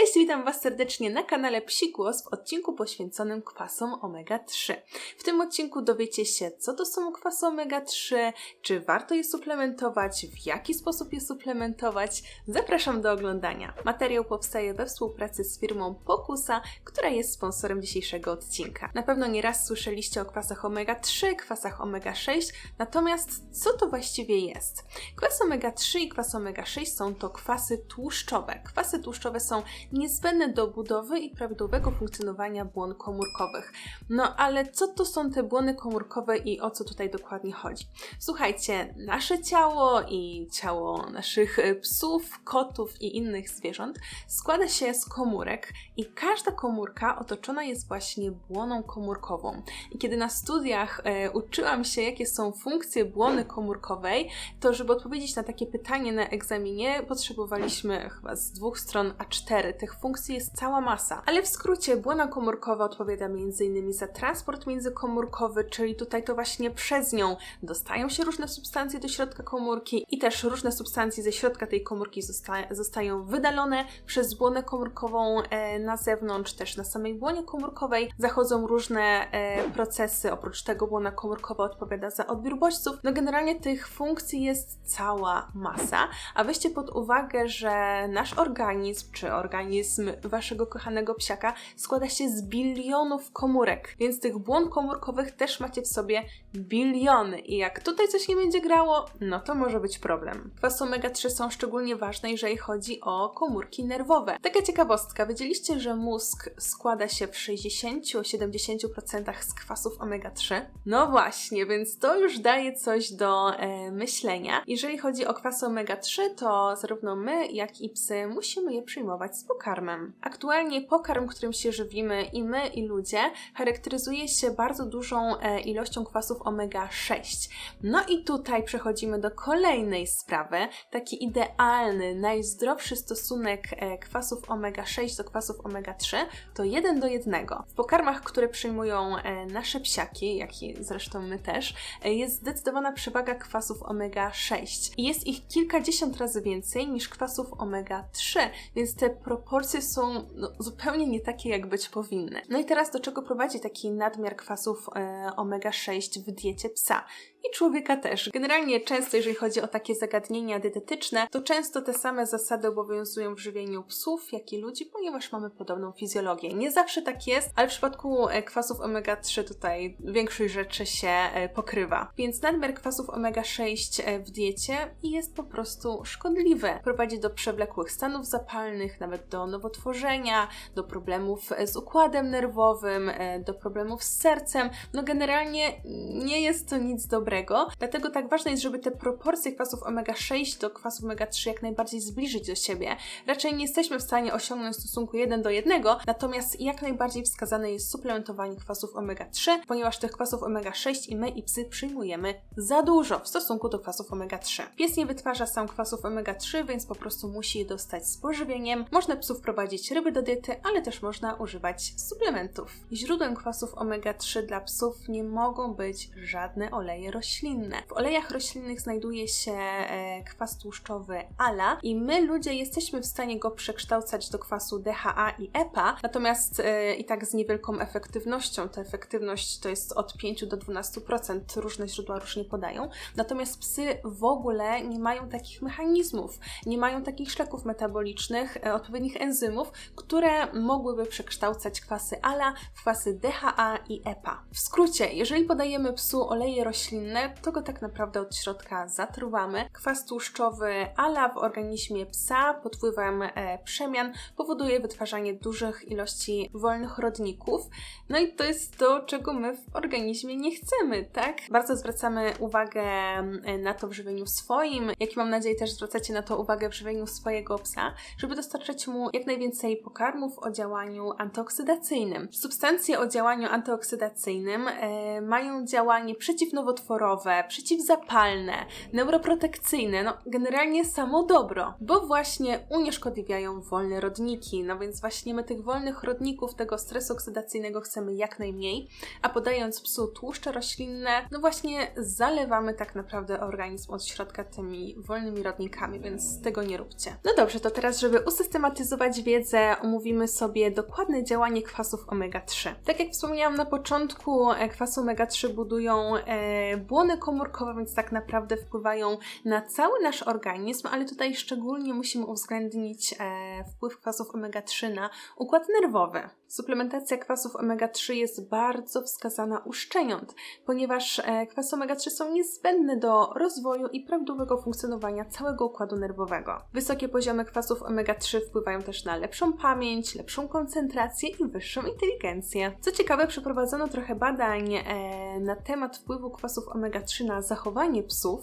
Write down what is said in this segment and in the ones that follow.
Cześć, witam Was serdecznie na kanale Psi Głos w odcinku poświęconym kwasom omega-3. W tym odcinku dowiecie się, co to są kwasy omega-3, czy warto je suplementować, w jaki sposób je suplementować. Zapraszam do oglądania. Materiał powstaje we współpracy z firmą Pokusa, która jest sponsorem dzisiejszego odcinka. Na pewno nieraz słyszeliście o kwasach omega-3, kwasach omega-6, natomiast co to właściwie jest? Kwas omega-3 i kwas omega-6 są to kwasy tłuszczowe. Kwasy tłuszczowe są niezbędne do budowy i prawidłowego funkcjonowania błon komórkowych. No ale co to są te błony komórkowe i o co tutaj dokładnie chodzi? Słuchajcie, nasze ciało i ciało naszych e, psów, kotów i innych zwierząt składa się z komórek i każda komórka otoczona jest właśnie błoną komórkową. I kiedy na studiach e, uczyłam się, jakie są funkcje błony komórkowej, to żeby odpowiedzieć na takie pytanie na egzaminie, potrzebowaliśmy chyba z dwóch stron A4 tych funkcji jest cała masa. Ale w skrócie, błona komórkowa odpowiada m.in. za transport międzykomórkowy, czyli tutaj to właśnie przez nią dostają się różne substancje do środka komórki i też różne substancje ze środka tej komórki zosta zostają wydalone przez błonę komórkową e, na zewnątrz, też na samej błonie komórkowej zachodzą różne e, procesy. Oprócz tego błona komórkowa odpowiada za odbiór bodźców. No generalnie tych funkcji jest cała masa, a weźcie pod uwagę, że nasz organizm, czy organizm organizm waszego kochanego psiaka składa się z bilionów komórek, więc tych błon komórkowych też macie w sobie biliony. I jak tutaj coś nie będzie grało, no to może być problem. Kwasy omega-3 są szczególnie ważne, jeżeli chodzi o komórki nerwowe. Taka ciekawostka, wiedzieliście, że mózg składa się w 60-70% z kwasów omega-3? No właśnie, więc to już daje coś do e, myślenia. Jeżeli chodzi o kwasy omega-3, to zarówno my, jak i psy musimy je przyjmować z pokarmem. Aktualnie pokarm, którym się żywimy i my, i ludzie, charakteryzuje się bardzo dużą e, ilością kwasów omega-6. No i tutaj przechodzimy do kolejnej sprawy. Taki idealny, najzdrowszy stosunek e, kwasów omega-6 do kwasów omega-3 to 1 do 1. W pokarmach, które przyjmują e, nasze psiaki, jak i zresztą my też, jest zdecydowana przewaga kwasów omega-6. I jest ich kilkadziesiąt razy więcej niż kwasów omega-3, więc te proporcje są no, zupełnie nie takie, jak być powinny. No i teraz do czego prowadzi taki nadmiar kwasów e, omega-6 w diecie psa? I człowieka też. Generalnie często, jeżeli chodzi o takie zagadnienia dietetyczne, to często te same zasady obowiązują w żywieniu psów, jak i ludzi, ponieważ mamy podobną fizjologię. Nie zawsze tak jest, ale w przypadku e, kwasów omega-3 tutaj większość rzeczy się e, pokrywa. Więc nadmiar kwasów omega-6 e, w diecie jest po prostu szkodliwy. Prowadzi do przewlekłych stanów zapalnych, nawet do nowotworzenia, do problemów z układem nerwowym, do problemów z sercem. No generalnie nie jest to nic dobrego dobrego. Dlatego tak ważne jest, żeby te proporcje kwasów omega-6 do kwasów omega-3 jak najbardziej zbliżyć do siebie. Raczej nie jesteśmy w stanie osiągnąć stosunku 1 do 1, natomiast jak najbardziej wskazane jest suplementowanie kwasów omega-3, ponieważ tych kwasów omega-6 i my i psy przyjmujemy za dużo w stosunku do kwasów omega-3. Pies nie wytwarza sam kwasów omega-3, więc po prostu musi je dostać z pożywieniem. Można psów prowadzić ryby do diety, ale też można używać suplementów. Źródłem kwasów omega-3 dla psów nie mogą być żadne oleje roślinne. W olejach roślinnych znajduje się e, kwas tłuszczowy ALA i my ludzie jesteśmy w stanie go przekształcać do kwasu DHA i EPA, natomiast e, i tak z niewielką efektywnością. Ta efektywność to jest od 5 do 12%, różne źródła różnie podają. Natomiast psy w ogóle nie mają takich mechanizmów, nie mają takich szleków metabolicznych, e, odpowiednich enzymów, które mogłyby przekształcać kwasy ALA w kwasy DHA i EPA. W skrócie, jeżeli podajemy psu oleje roślinne, to go tak naprawdę od środka zatruwamy. Kwas tłuszczowy ala w organizmie psa pod wpływem e, przemian powoduje wytwarzanie dużych ilości wolnych rodników. No i to jest to, czego my w organizmie nie chcemy, tak? Bardzo zwracamy uwagę e, na to w żywieniu swoim, jak i mam nadzieję też zwracacie na to uwagę w żywieniu swojego psa, żeby dostarczać mu jak najwięcej pokarmów o działaniu antyoksydacyjnym. Substancje o działaniu antyoksydacyjnym e, mają działanie przeciwnowotworowe przeciwzapalne, neuroprotekcyjne, no generalnie samo dobro, bo właśnie unieszkodliwiają wolne rodniki. No więc właśnie my tych wolnych rodników, tego stresu oksydacyjnego chcemy jak najmniej, a podając psu tłuszcze roślinne, no właśnie zalewamy tak naprawdę organizm od środka tymi wolnymi rodnikami, więc tego nie róbcie. No dobrze, to teraz, żeby usystematyzować wiedzę, omówimy sobie dokładne działanie kwasów omega-3. Tak jak wspomniałam na początku, e, kwasy omega-3 budują e, błony komórkowe, więc tak naprawdę wpływają na cały nasz organizm, ale tutaj szczególnie musimy uwzględnić e, wpływ kwasów omega-3 na układ nerwowy. Suplementacja kwasów omega-3 jest bardzo wskazana u szczeniąt, ponieważ e, kwasy omega-3 są niezbędne do rozwoju i prawidłowego funkcjonowania całego układu nerwowego. Wysokie poziomy kwasów omega-3 wpływają też na lepszą pamięć, lepszą koncentrację i wyższą inteligencję. Co ciekawe, przeprowadzono trochę badań e, na temat wpływu kwasów omega-3 na zachowanie psów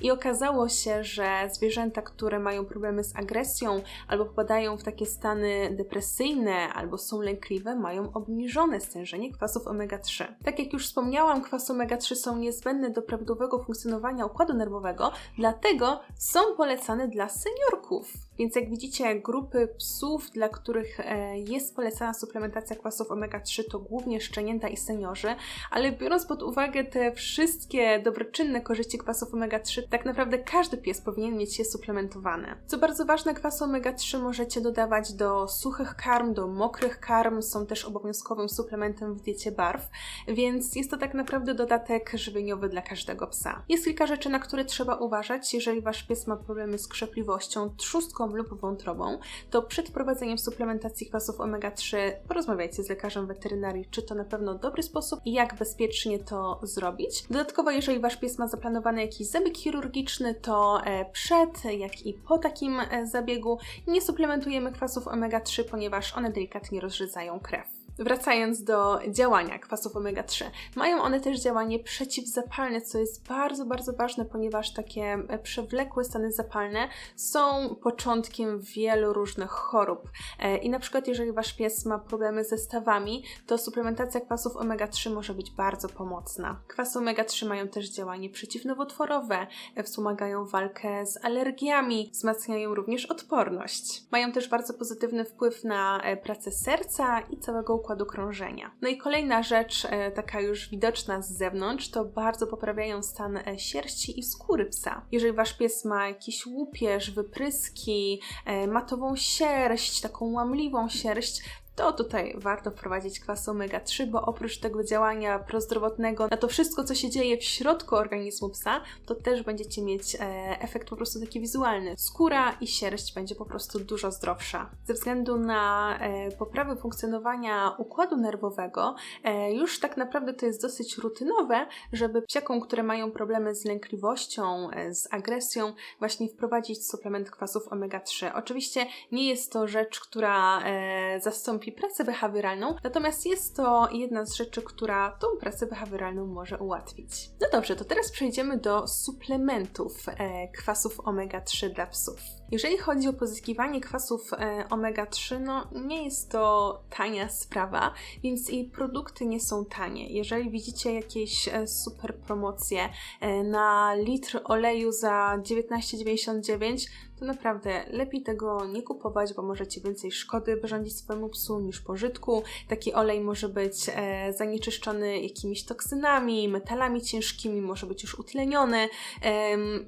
i okazało się, że zwierzęta, które mają problemy z agresją albo popadają w takie stany depresyjne albo są lękliwe, mają obniżone stężenie kwasów omega-3. Tak jak już wspomniałam, kwasy omega-3 są niezbędne do prawidłowego funkcjonowania układu nerwowego, dlatego są polecane dla seniorków. Więc jak widzicie, grupy psów, dla których e, jest polecana suplementacja kwasów omega-3, to głównie szczenięta i seniorzy, ale biorąc pod uwagę te wszystkie dobroczynne korzyści kwasów omega-3, tak naprawdę każdy pies powinien mieć je suplementowane. Co bardzo ważne, kwasy omega-3 możecie dodawać do suchych karm, do mokrych karm, są też obowiązkowym suplementem w diecie barw, więc jest to tak naprawdę dodatek żywieniowy dla każdego psa. Jest kilka rzeczy, na które trzeba uważać, jeżeli wasz pies ma problemy z krzepliwością, trzustką lub wątrobą, to przed wprowadzeniem suplementacji kwasów omega-3 porozmawiajcie z lekarzem weterynarii, czy to na pewno dobry sposób i jak bezpiecznie to zrobić. Dodatkowo, jeżeli wasz pies ma zaplanowany jakiś zabieg chirurgiczny, to e, przed, jak i po takim e, zabiegu nie suplementujemy kwasów omega-3, ponieważ one delikatnie rozrzedzają Ion Craft. Wracając do działania kwasów omega-3, mają one też działanie przeciwzapalne, co jest bardzo, bardzo ważne, ponieważ takie e, przewlekłe stany zapalne są początkiem wielu różnych chorób. E, I na przykład, jeżeli wasz pies ma problemy ze stawami, to suplementacja kwasów omega-3 może być bardzo pomocna. Kwasy omega-3 mają też działanie przeciwnowotworowe, e, wspomagają walkę z alergiami, wzmacniają również odporność. Mają też bardzo pozytywny wpływ na pracę serca i całego układu krążenia. No i kolejna rzecz, e, taka już widoczna z zewnątrz, to bardzo poprawiają stan e, sierści i skóry psa. Jeżeli wasz pies ma jakiś łupież, wypryski, e, matową sierść, taką łamliwą sierść, to tutaj warto wprowadzić kwas omega-3, bo oprócz tego działania prozdrowotnego na to wszystko, co się dzieje w środku organizmu psa, to też będziecie mieć e, efekt po prostu taki wizualny. Skóra i sierść będzie po prostu dużo zdrowsza. Ze względu na e, poprawę funkcjonowania układu nerwowego, e, już tak naprawdę to jest dosyć rutynowe, żeby psiakom, które mają problemy z lękliwością, e, z agresją, właśnie wprowadzić suplement kwasów omega-3. Oczywiście nie jest to rzecz, która e, zastąpi zastąpi pracę behawioralną, natomiast jest to jedna z rzeczy, która tą pracę behawioralną może ułatwić. No dobrze, to teraz przejdziemy do suplementów e, kwasów omega-3 dla psów. Jeżeli chodzi o pozyskiwanie kwasów e, omega-3, no nie jest to tania sprawa, więc i produkty nie są tanie. Jeżeli widzicie jakieś e, super promocje e, na litr oleju za 19,99, to naprawdę lepiej tego nie kupować, bo możecie więcej szkody wyrządzić swojemu psu niż pożytku. Taki olej może być zanieczyszczony jakimiś toksynami, metalami ciężkimi, może być już utleniony,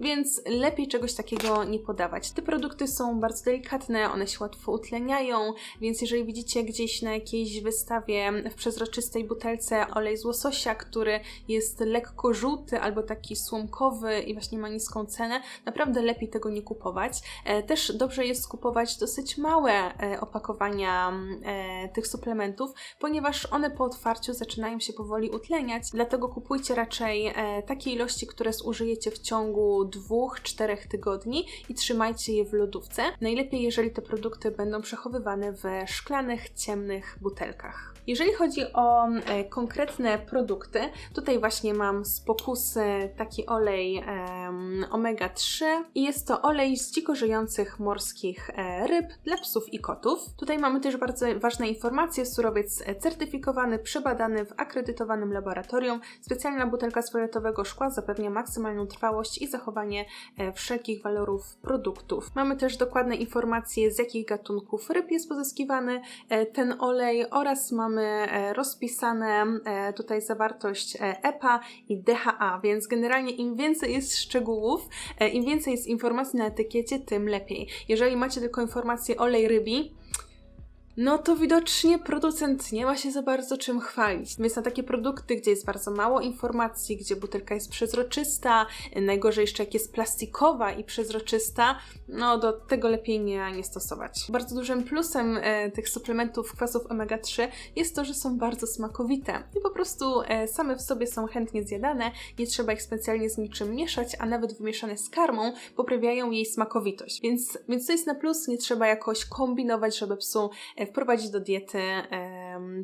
więc lepiej czegoś takiego nie podawać. Produkty są bardzo delikatne, one się łatwo utleniają, więc jeżeli widzicie gdzieś na jakiejś wystawie w przezroczystej butelce olej z łososia, który jest lekko żółty albo taki słomkowy i właśnie ma niską cenę, naprawdę lepiej tego nie kupować. E, też dobrze jest kupować dosyć małe e, opakowania e, tych suplementów, ponieważ one po otwarciu zaczynają się powoli utleniać, dlatego kupujcie raczej takie ilości, które zużyjecie w ciągu 2-4 tygodni i trzymajcie je w lodówce. Najlepiej, jeżeli te produkty będą przechowywane w szklanych, ciemnych butelkach. Jeżeli chodzi o e, konkretne produkty, tutaj właśnie mam z pokusy taki olej em, omega-3 i jest to olej z dziko żyjących morskich e, ryb dla psów i kotów. Tutaj mamy też bardzo ważne informacje. Surowiec certyfikowany, przebadany w akredytowanym laboratorium. Specjalna butelka z fioletowego szkła zapewnia maksymalną trwałość i zachowanie e, wszelkich walorów produktów. Mamy też dokładne informacje, z jakich gatunków ryb jest pozyskiwany ten olej oraz mamy e, rozpisane e, tutaj zawartość e, EPA i DHA, więc generalnie im więcej jest szczegółów, e, im więcej jest informacji na etykiecie, tym lepiej. Jeżeli macie tylko informację olej rybi, no to widocznie producent nie ma się za bardzo czym chwalić. Więc na takie produkty, gdzie jest bardzo mało informacji, gdzie butelka jest przezroczysta, najgorzej jeszcze jak jest plastikowa i przezroczysta, no do tego lepiej nie, nie stosować. Bardzo dużym plusem e, tych suplementów kwasów omega-3 jest to, że są bardzo smakowite i po prostu e, same w sobie są chętnie zjadane, nie trzeba ich specjalnie z niczym mieszać, a nawet wymieszane z karmą poprawiają jej smakowitość. Więc, więc to jest na plus, nie trzeba jakoś kombinować, żeby psu e, wprowadzić do diety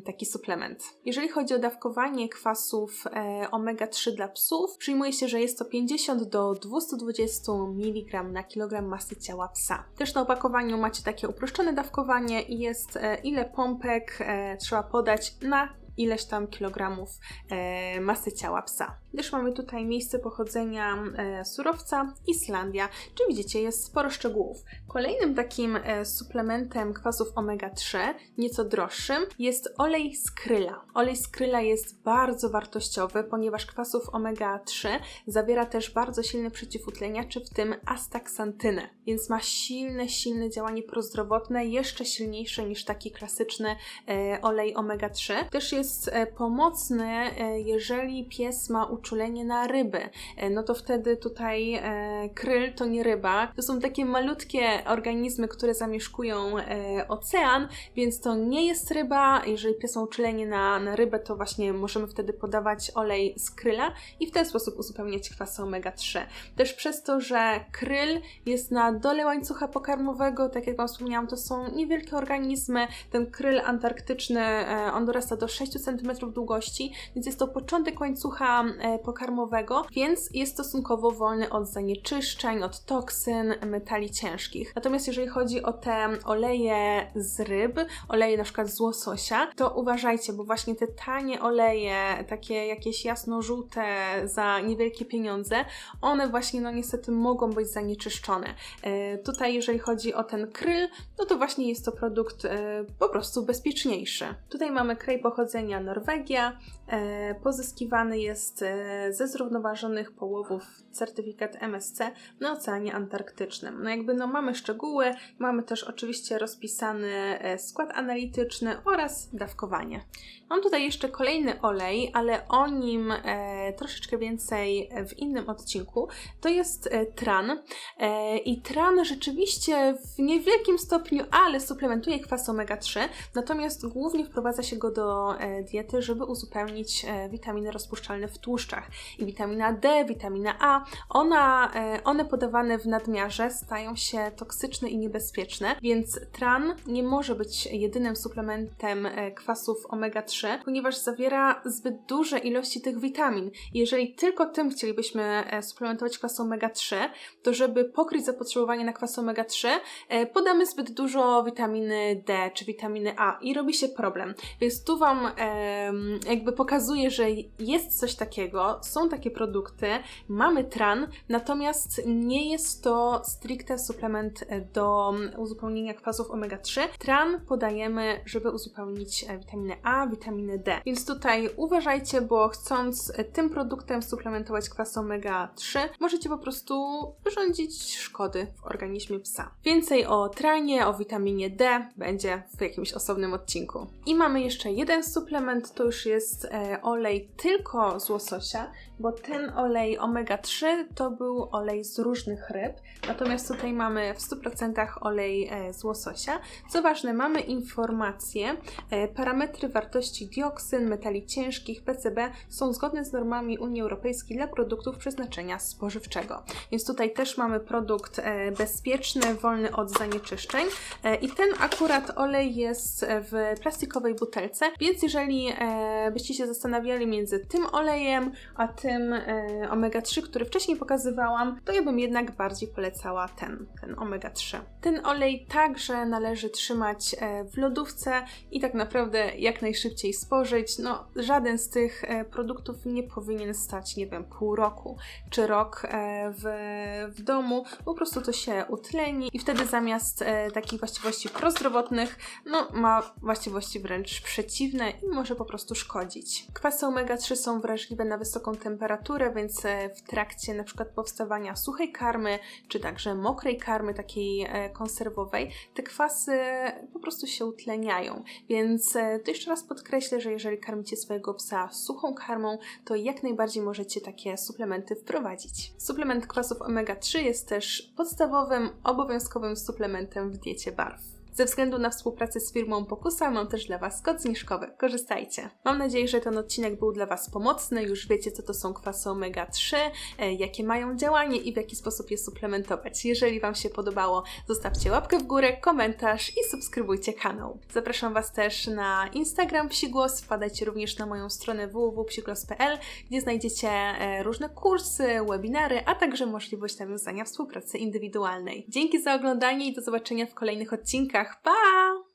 taki suplement. Jeżeli chodzi o dawkowanie kwasów e, omega-3 dla psów, przyjmuje się, że jest to 50 do 220 mg na kilogram masy ciała psa. Też na opakowaniu macie takie uproszczone dawkowanie i jest e, ile pompek e, trzeba podać na ileś tam kilogramów e, masy ciała psa. Też mamy tutaj miejsce pochodzenia e, surowca Islandia, czy widzicie, jest sporo szczegółów. Kolejnym takim e, suplementem kwasów omega-3, nieco droższym, jest olej z kryla. Olej z kryla jest bardzo wartościowy, ponieważ kwasów omega-3 zawiera też bardzo silne przeciwutleniacze, w tym astaksantynę, więc ma silne, silne działanie prozdrowotne, jeszcze silniejsze niż taki klasyczny e, olej omega-3. Też jest e, pomocny, e, jeżeli pies ma uczulenie na ryby. No to wtedy tutaj kryl to nie ryba. To są takie malutkie organizmy, które zamieszkują ocean, więc to nie jest ryba. Jeżeli pies ma uczulenie na, na rybę, to właśnie możemy wtedy podawać olej z kryla i w ten sposób uzupełniać kwasy omega-3. Też przez to, że kryl jest na dole łańcucha pokarmowego, tak jak Wam wspomniałam, to są niewielkie organizmy. Ten kryl antarktyczny, e, on dorasta do 6 cm długości, więc jest to początek łańcucha e, pokarmowego, więc jest stosunkowo wolny od zanieczyszczeń, od toksyn, metali ciężkich. Natomiast jeżeli chodzi o te oleje z ryb, oleje na przykład z łososia, to uważajcie, bo właśnie te tanie oleje, takie jakieś jasno-żółte za niewielkie pieniądze, one właśnie no niestety mogą być zanieczyszczone. E, tutaj jeżeli chodzi o ten kryl, no to właśnie jest to produkt e, po prostu bezpieczniejszy. Tutaj mamy kraj pochodzenia Norwegia, e, pozyskiwany jest ze zrównoważonych połowów certyfikat MSC na Oceanie Antarktycznym. No jakby no mamy szczegóły, mamy też oczywiście rozpisany skład analityczny oraz dawkowanie. Mam tutaj jeszcze kolejny olej, ale o nim troszeczkę więcej w innym odcinku. To jest tran i tran rzeczywiście w niewielkim stopniu, ale suplementuje kwas omega-3, natomiast głównie wprowadza się go do e, diety, żeby uzupełnić e, witaminy rozpuszczalne w tłuszczach. I witamina D, witamina A, ona, e, one podawane w nadmiarze stają się toksyczne i niebezpieczne, więc tran nie może być jedynym suplementem kwasów omega-3, ponieważ zawiera zbyt duże ilości tych witamin. Jeżeli tylko tym chcielibyśmy suplementować kwas omega-3, to żeby pokryć zapotrzebowanie na kwas omega-3, e, podamy zbyt dużo witaminy D czy witaminy A i robi się problem. Więc tu Wam jakby pokazuję, że jest coś takiego, są takie produkty, mamy tran, natomiast nie jest to stricte suplement e, do uzupełnienia kwasów omega-3. Tran podajemy, żeby uzupełnić e, witaminę A, witaminę D. Więc tutaj uważajcie, bo chcąc tym produktem suplementować kwas omega-3, możecie po prostu wyrządzić szkody w organizmie psa. Więcej o tranie, o witaminie D będzie w jakimś osobnym odcinku. I mamy jeszcze jeden suplement, to już jest e, olej tylko z łososia, bo ten olej omega-3 to był olej z różnych ryb, natomiast tutaj mamy w 100% olej e, z łososia. Co ważne, mamy informacje, e, parametry wartości dioksyn, metali ciężkich, PCB są zgodne z normami Unii Europejskiej dla produktów przeznaczenia spożywczego. Więc tutaj też mamy produkt e, bezpieczny, wolny od zanieczyszczeń e, i ten akurat olej jest w plastikowej butelce, więc jeżeli e, byście się zastanawiali między tym olejem, a tym e, omega-3, który wcześniej pokazywałam, to ja bym jednak bardziej polecała ten, ten omega-3. Ten olej także należy trzymać w lodówce i tak naprawdę jak najszybciej spożyć. No, żaden z tych produktów nie powinien stać, nie wiem, pół roku czy rok w, w domu. Po prostu to się utleni i wtedy zamiast e, takich właściwości prozdrowotnych, no ma właściwości wręcz przeciwne i może po prostu szkodzić. Kwasy omega-3 są wrażliwe na wysoką temperaturę, więc e, w trakcie na przykład powstawania suchej karmy, czy także mokrej karmy, takiej e, konserwowej, te kwasy po prostu się utleniają. Więc e, to jeszcze raz podkreślę, że jeżeli karmicie swojego psa suchą karmą, to jak najbardziej możecie takie suplementy wprowadzić. Suplement kwasów omega-3 jest też podstawowym, obowiązkowym suplementem w diecie barw. Ze względu na współpracę z firmą Pokusa mam też dla Was kod zniżkowy. Korzystajcie. Mam nadzieję, że ten odcinek był dla Was pomocny. Już wiecie, co to są kwasy omega-3, e, jakie mają działanie i w jaki sposób je suplementować. Jeżeli Wam się podobało, zostawcie łapkę w górę, komentarz i subskrybujcie kanał. Zapraszam Was też na Instagram Psigłos. Wpadajcie również na moją stronę www.psiglos.pl, gdzie znajdziecie e, różne kursy, webinary, a także możliwość nawiązania współpracy indywidualnej. Dzięki za oglądanie i do zobaczenia w kolejnych odcinkach. Pa!